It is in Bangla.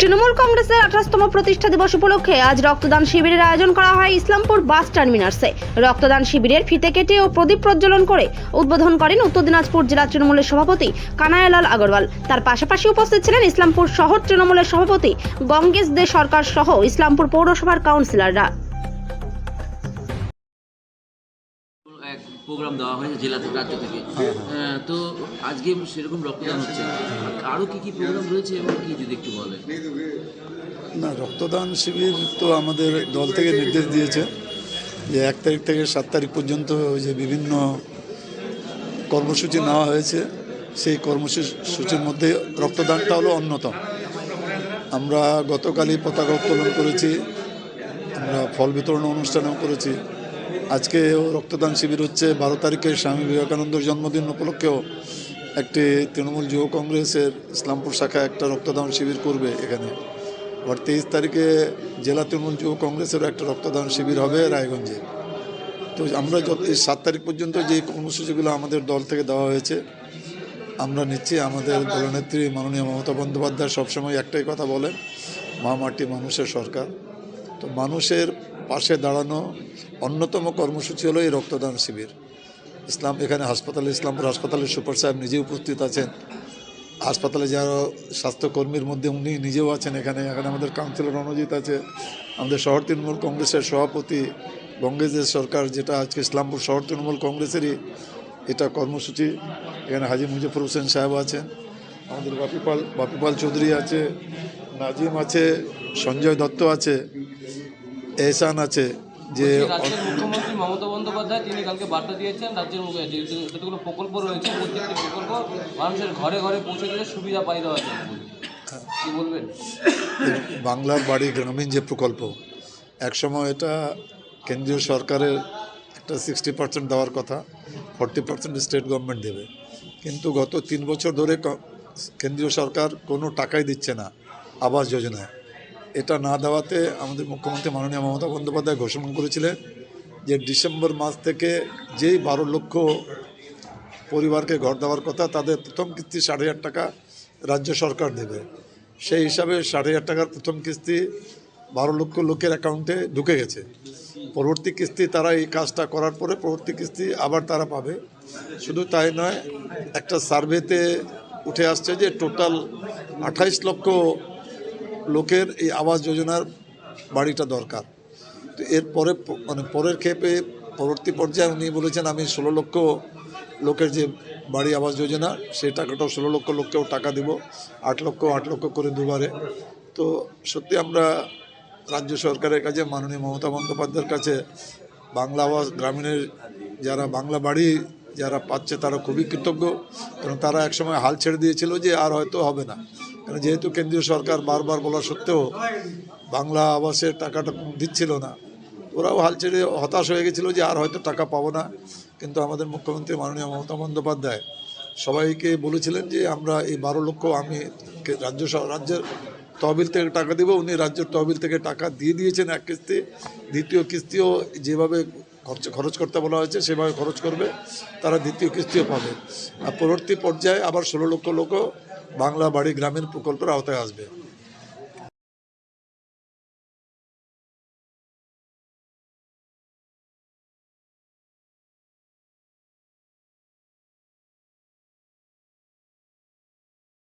তৃণমূল কংগ্রেসের আঠাশতম প্রতিষ্ঠা দিবস উপলক্ষে আজ রক্তদান শিবিরের আয়োজন করা হয় ইসলামপুর বাস টার্মিনার্সে রক্তদান শিবিরের ফিতে কেটে ও প্রদীপ প্রজ্বলন করে উদ্বোধন করেন উত্তর দিনাজপুর জেলা তৃণমূলের সভাপতি কানায়ালাল আগরওয়াল। তার পাশাপাশি উপস্থিত ছিলেন ইসলামপুর শহর তৃণমূলের সভাপতি গঙ্গেশ দে সরকার সহ ইসলামপুর পৌরসভার কাউন্সিলররা। প্রোগ্রাম দেওয়া হয়েছে জেলা থেকে রাজ্য থেকে। তো আজকে সেরকম রক্তদান হচ্ছে। আরও কি কি প্রোগ্রাম রয়েছে এবং কি যদি একটু বলেন? না রক্তদান শিবির তো আমাদের দল থেকে নির্দেশ দিয়েছে যে এক তারিখ থেকে সাত তারিখ পর্যন্ত যে বিভিন্ন কর্মসূচি নেওয়া হয়েছে। সেই কর্মসূচির মধ্যে রক্তদানটা হলো অন্যতম। আমরা গতকালই পতাকা উত্তোলন করেছি আমরা ফল বিতরণ অনুষ্ঠানও করেছি। আজকে রক্তদান শিবির হচ্ছে। বারো তারিখে স্বামী বিবেকানন্দের জন্মদিন উপলক্ষেও একটি তৃণমূল যুব কংগ্রেসের ইসলামপুর শাখা একটা রক্তদান শিবির করবে এখানে। আবার তেইশ তারিখে জেলা তৃণমূল যুব কংগ্রেসেরও একটা রক্তদান শিবির হবে রায়গঞ্জে। তো আমরা যত এই সাত তারিখ পর্যন্ত যে কর্মসূচিগুলো আমাদের দল থেকে দেওয়া হয়েছে, আমরা নিচ্ছি। আমাদের দলনেত্রী মাননীয় মমতা বন্দ্যোপাধ্যায় সবসময় একটাই কথা বলেন, মা মাটি মানুষের সরকার। তো মানুষের পাশে দাঁড়ানো অন্যতম কর্মসূচি হলো এই রক্তদান শিবির। ইসলাম, এখানে হাসপাতালে ইসলামপুর হাসপাতালের সুপার সাহেব নিজে উপস্থিত আছেন। হাসপাতালে যারা স্বাস্থ্যকর্মীর মধ্যে উনি নিজেও আছেন এখানে। এখানে আমাদের কাউন্সিলর রণজিৎ আছে। আমাদের শহর তৃণমূল কংগ্রেসের সভাপতি গঙ্গেশের সরকার, যেটা আজকে ইসলামপুর শহর তৃণমূল কংগ্রেসেরই এটা কর্মসূচি। এখানে হাজি মুজফর হোসেন সাহেব আছেন। আমাদের বাপিপাল বাপিপাল চৌধুরী আছে, নাজিম আছে, সঞ্জয় দত্ত আছে। এহসান আছে যে মুখ্যমন্ত্রী মমতা বন্দ্যোপাধ্যায় তিনি কালকে বার্তা দিয়েছেন রাজ্যের যতগুলো প্রকল্প রয়েছে প্রত্যেকটি প্রকল্প মানুষের ঘরে ঘরে পৌঁছে দিলে সুবিধা পাই জন্য। কি বলবেন? বাংলার বাড়ি গ্রামীণ যে প্রকল্প একসময় এটা কেন্দ্রীয় সরকারের একটা সিক্সটি পার্সেন্ট দেওয়ার কথা ফর্টি পার্সেন্ট স্টেট গভর্নমেন্ট দেবে। কিন্তু গত তিন বছর ধরে কেন্দ্রীয় সরকার কোনো টাকাই দিচ্ছে না আবাস যোজনায়। এটা না দেওয়াতে আমাদের মুখ্যমন্ত্রী মাননীয় মমতা বন্দ্যোপাধ্যায় ঘোষণা করেছিলেন যে ডিসেম্বর মাস থেকে যেই বারো লক্ষ পরিবারকে ঘর দেওয়ার কথা, তাদের প্রথম কিস্তি সাড়ে হাজার টাকা রাজ্য সরকার দেবে। সেই হিসাবে সাড়ে হাজার টাকার প্রথম কিস্তি বারো লক্ষ লোকের অ্যাকাউন্টে ঢুকে গেছে। পরবর্তী কিস্তি তারা এই কাজটা করার পরে পরবর্তী কিস্তি আবার তারা পাবে। শুধু তাই নয়, একটা সার্ভেতে উঠে আসছে যে টোটাল আঠাইশ লক্ষ লোকের এই আবাস যোজনার বাড়িটা দরকার। তো এর পরে মানে পরের ক্ষেপে পরবর্তী পর্যায়ে উনি বলেছেন, আমি ষোলো লক্ষ লোকের যে বাড়ি আবাস যোজনা, সেই টাকাটাও ষোলো লক্ষ লোককেও টাকা দিব। আট লক্ষ আট লক্ষ করে দুবারে। তো সত্যি আমরা রাজ্য সরকারের কাছে, মাননীয় মমতা বন্দ্যোপাধ্যায়ের কাছে, বাংলা আবাস গ্রামীণের যারা বাংলা বাড়ি যারা পাচ্ছে, তারা খুবই কৃতজ্ঞ। কারণ তারা একসময় হাল ছেড়ে দিয়েছিল যে আর হয়তো হবে না। কারণ যেহেতু কেন্দ্রীয় সরকার বারবার বলা সত্ত্বেও বাংলা আবাসের টাকাটা দিচ্ছিল না, ওরাও হাল ছেড়ে হতাশ হয়ে গেছিল যে আর হয়তো টাকা পাবো না। কিন্তু আমাদের মুখ্যমন্ত্রী মাননীয় মমতা বন্দ্যোপাধ্যায় সবাইকে বলেছিলেন যে আমরা এই বারো লক্ষ আমি রাজ্য রাজ্যের তহবিল থেকে টাকা দেবো, উনি রাজ্যের তহবিল থেকে টাকা দিয়ে দিয়েছেন এক কিস্তি। দ্বিতীয় কিস্তিও যেভাবে খরচ খরচ করতে বলা হয়েছে সেভাবে খরচ করবে, তারা দ্বিতীয় কিস্তিও পাবে। আর পরবর্তী পর্যায়ে আবার ষোলো লক্ষ লোকও বাংলা বাড়ি গ্রামীণ প্রকল্পের আওতায় আসবে।